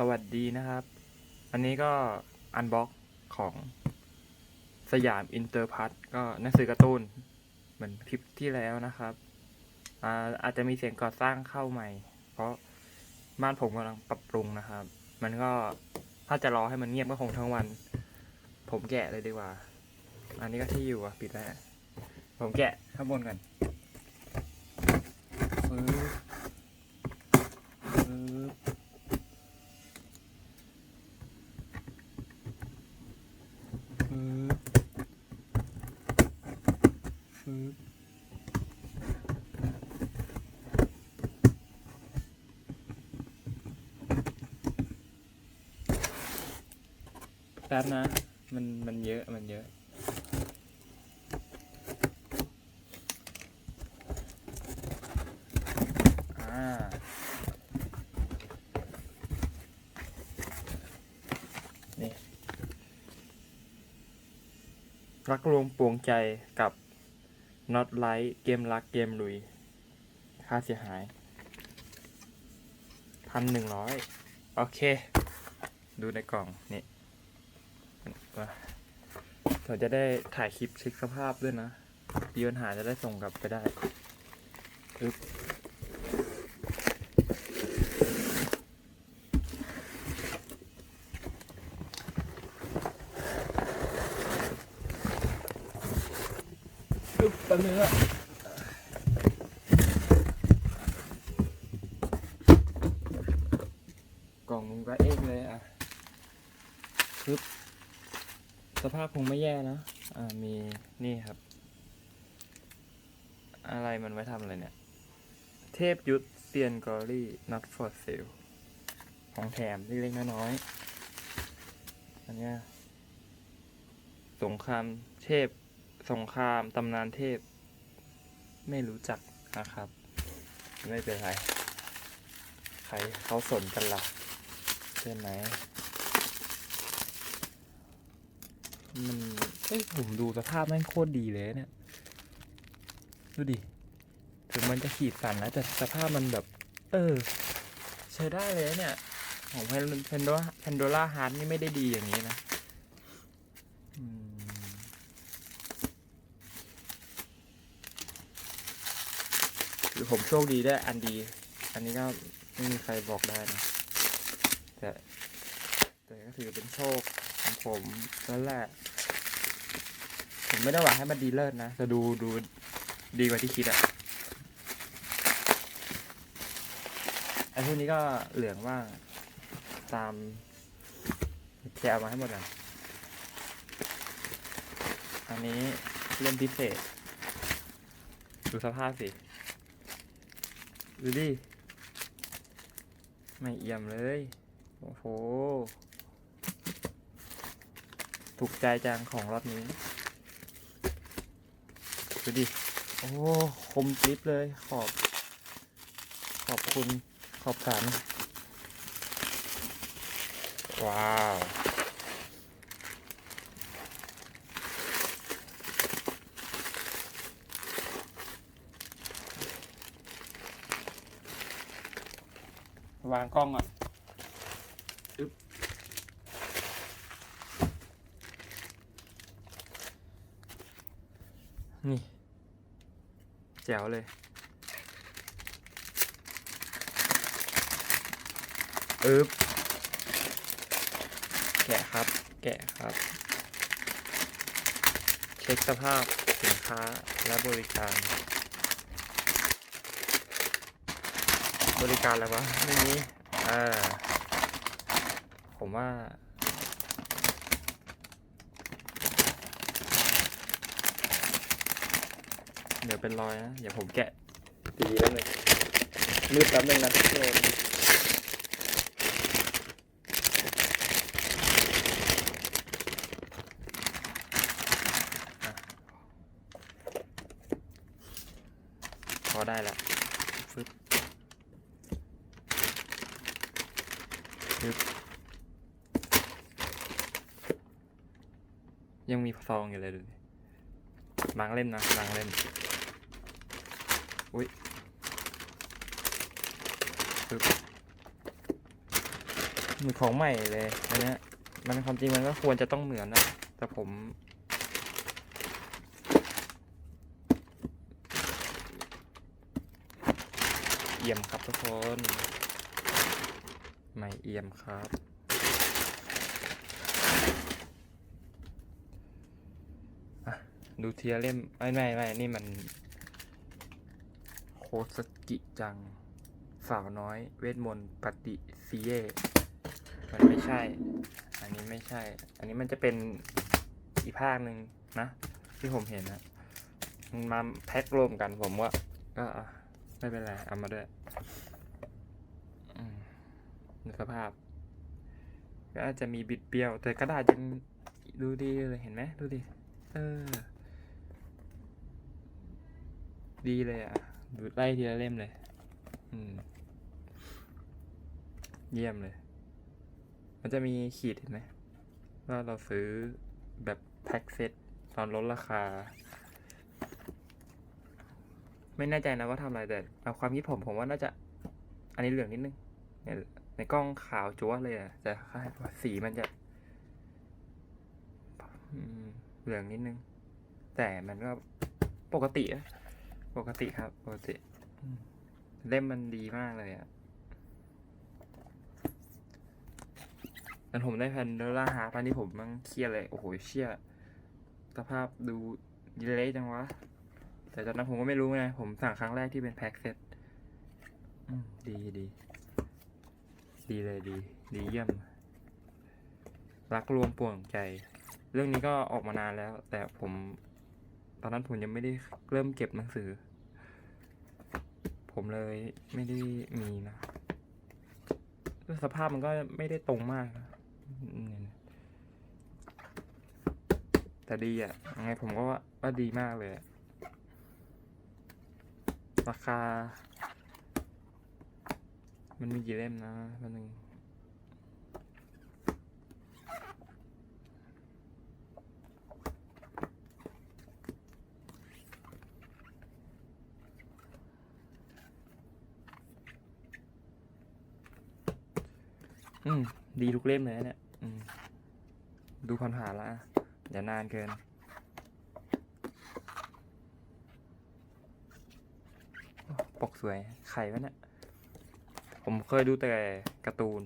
สวัสดีนะครับ อันนี้ก็อันบ็อกของสยามอินเตอร์พัทก็หนังสือการ์ตูนเหมือนคลิปที่แล้วนะครับอาอาจจะมีเสียงก่อสร้างเข้าใหม่ เพราะบ้านผมกำลังปรับปรุงนะครับ มันก็ถ้าจะรอให้มันเงียบก็คงทั้งวัน ผมแกะเลยดีกว่า อันนี้ก็ที่อยู่อะปิดแล้ว ผมแกะข้างบนก่อนปึ๊บปึ๊บ ปึ๊บปึ๊บแป๊บนะ มันมันเยอะมันเยอะ อ่า นี่ รักรวมปวงใจกับ Not Like เกมรักเกมลุย ค่าเสียหายพันหนึ่งร้อยโอเค ดูในกล่องนี่ ว่าเราจะได้ถ่ายคลิปเช็คสภาพด้วยนะมีปัญหาจะได้ส่งกลับไปได้อึ๊บอึ๊บแป๊บนึงอะกล่องมึงก็เองเลยอะปึ๊บ สภาพคงไม่แย่นะ อ่า มีนี่ครับ อะไรมันไว้ทำอะไรเนี่ย เทพยุทธเซียนกอรี่ not for sale ของแถมเล็กๆน้อยๆอันเนี้ยสงครามเทพ สงครามตำนานเทพ ไม่รู้จักนะครับ ไม่เป็นไร ใครเขาสนกันล่ะใช่ไหม มันเอ้ยผมดูสภาพแม่งโคตรดีเลยเนี่ย ดูดิ ถึงมันจะขีดสันนะแต่สภาพมันแบบ เออ ใช้ได้เลยเนี่ย ของเพนเพนโดเพนโดล่าฮาร์ดนี่ไม่ได้ดีอย่างนี้นะหรือผมโชคดีได้อันดี อันนี้ก็ไม่มีใครบอกได้นะ แต่ แต่ก็ถือเป็นโชค ของผมนั่นแหละ ผมไม่ได้หวังให้มันดีเลิศนะแต่ดูดูดีกว่าที่คิดอะไอ้พวกนี้ก็เหลืองว่างตามแกะเอามาให้หมดอะอันนี้เล่มพิเศษ ดูสภาพสิ ดูดิ ไม่เอี่ยมเลย โอ้โห ถูกใจจังของรอบนี้ ดูดิ โอ้คมกริบเลยขอบ ขอบคุณขอบสันว้าววางกล้องอะ นี่ แจ๋วเลย อึ๊บ แกะครับ แกะครับ เช็คสภาพสินค้าและบริการ บริการอะไรวะไม่มีอ่าผมว่า เดี๋ยวเป็นรอยนะอย่าผมแกะดีแล้วเลยมืดแป๊บนึงนะทุกคนอะพอได้ละฟึบฟึบยังมีซองอยู่เลยดูดิบางเล่มนะบางเล่ม อุ้ยมือของใหม่เลยอันเนี้ยมันความจริงมันก็ควรจะต้องเหมือนนะ แต่ผม เอี่ยมครับทุกคนไม่เอี่ยมครับดูเทียเล่มไม่ไม่ไม่นี่มัน สกิจัง สาวน้อย เวทมนต์ปฏิซีเยมันไม่ใช่ อันนี้ไม่ใช่ อันนี้มันจะเป็นอีภาคหนึ่งนะ ที่ผมเห็นนะมันมาแพ็ครวมกันผมว่าก็ไม่เป็นไร เอามาด้วยอืมดูสภาพ ก็อาจจะมีบิดเบี้ยว แต่กระดาษยังดูดีเลยเห็นไหมดูดิ เออ ดีเลยอะ ไล่ทีละเล่มเลย อืม เยี่ยมเลย มันจะมีขีดเห็นไหมว่าเราซื้อแบบแพ็คเซตตอนลดราคา ไม่แน่ใจนะว่าทำอะไรแต่เอาความคิดผมผมว่าน่าจะ อันนี้เหลืองนิดนึงเนี่ยในกล้องขาวจั๊วเลยอะแต่สีมันจะเหลืองนิดนึง แต่มันก็ปกติอะ ปกติครับ ปกติอืมเล่มมันดีมากเลยอะตอนผมได้แพนเดอร่าฮาร์ตอนนี้ผมมันเครียดเลย โอ้โหเชี่ยสภาพดูเละจังวะ แต่ตอนนั้นผมก็ไม่รู้ไง ผมสั่งครั้งแรกที่เป็นแพ็คเซตอืมดีดี ดีเลยดี ดีเยี่ยม รักรวมป่วงใจ เรื่องนี้ก็ออกมานานแล้ว แต่ผม ตอนนั้นผมยังไม่ได้เริ่มเก็บหนังสือ ผมเลยไม่ได้มีนะสภาพมันก็ไม่ได้ตรงมากนะแต่ดีอะยังไงผมก็ว่าว่าดีมากเลย ราคา มันมีกี่เล่มนะวันหนึงอืม ดีทุกเล่มเลยเนี่ยอืมดูผ่านละอย่านานเกิน ปกสวย ไข่วะเนี่ย ผมเคยดูแต่การ์ตูน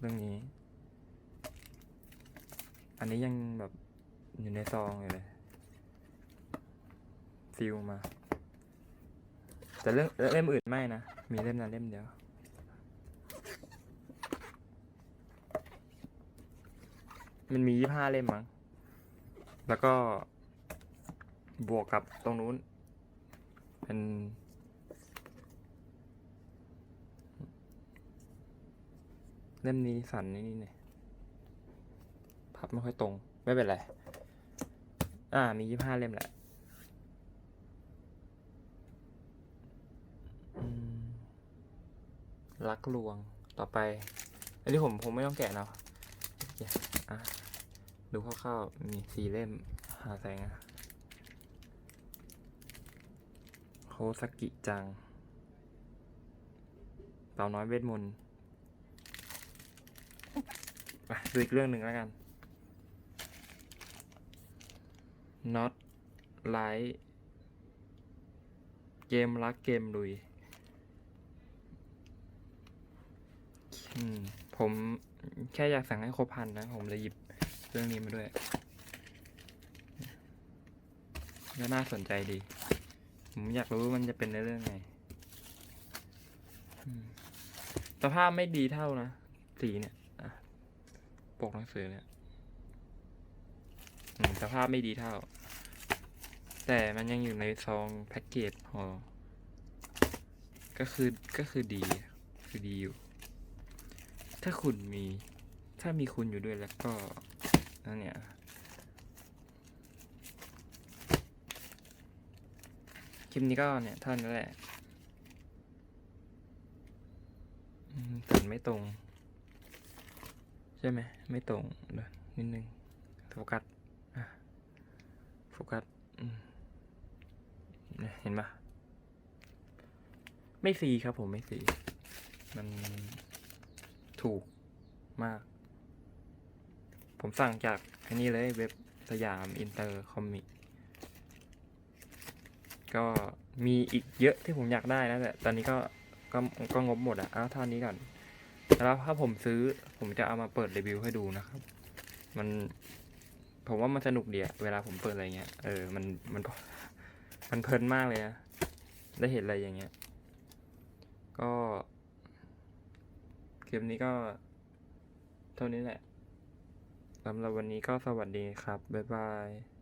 เรื่องนี้ อันนี้ยังแบบอยู่ในซองอยู่เลย ฟิลมา แต่เรื่องเล่มอื่นไม่นะ มีเล่มนั้นเล่มเดียว มันมียี่ห้าเล่มมั้ง แล้วก็บวกกับตรงนู้น เป็นเล่มนี้สันนี่นี่เนี่ยพับไม่ค่อยตรง ไม่เป็นไร อ่า มียี่ห้าเล่มแหละรักลวงต่อไป อันนี้ผมผมไม่ต้องแกะเนาะอะ ดูคร่าวๆมีสี่เล่ม หาแสงอะโคสกิจังเต่าน้อยเวทมนต์ไปดูอีกเรื่องหนึ่งแล้วกัน not like เกมรักเกมลุยอืมผมแค่อยากสั่งให้ครบพันนะ ผมเลยหยิบ เรื่องนี้มาด้วยก็น่าสนใจดี ผมอยากรู้มันจะเป็นในเรื่องไงสภาพไม่ดีเท่านะ สีเนี่ยปกหนังสือเนี่ยสภาพไม่ดีเท่า แต่มันยังอยู่ในซองแพ็กเกจพอก็คือก็คือดี คือดีอยู่ ถ้าคุณมี ถ้ามีคุณอยู่ด้วยแล้วก็ นั่นเนี่ยคลิปนี้ก็เนี่ยเท่านั้นแหละตัดไม่ตรง ใช่ไหมไม่ตรงเดี๋ยวนิดนึงโฟกัสอะโฟกัสเห็นปะไม่ฟรีครับผมไม่ฟรีมันถูกมาก ผมสั่งจากอันนี้เลยเว็บสยามอินเตอร์คอมมิกก็มีอีกเยอะที่ผมอยากได้นะแต่ตอนนี้ก็ก็ก็งบหมดอะเอาเท่านี้ก่อนแล้วถ้าผมซื้อผมจะเอามาเปิดรีวิวให้ดูนะครับ มันผมว่ามันสนุกดีอะเวลาผมเปิดอะไรเงี้ย เออ มันมันมันเพลินมากเลยนะได้เห็นอะไรอย่างเงี้ย ก็คลิปนี้ก็เท่านี้แหละ สำหรับวันนี้ก็สวัสดีครับ บ๊ายบาย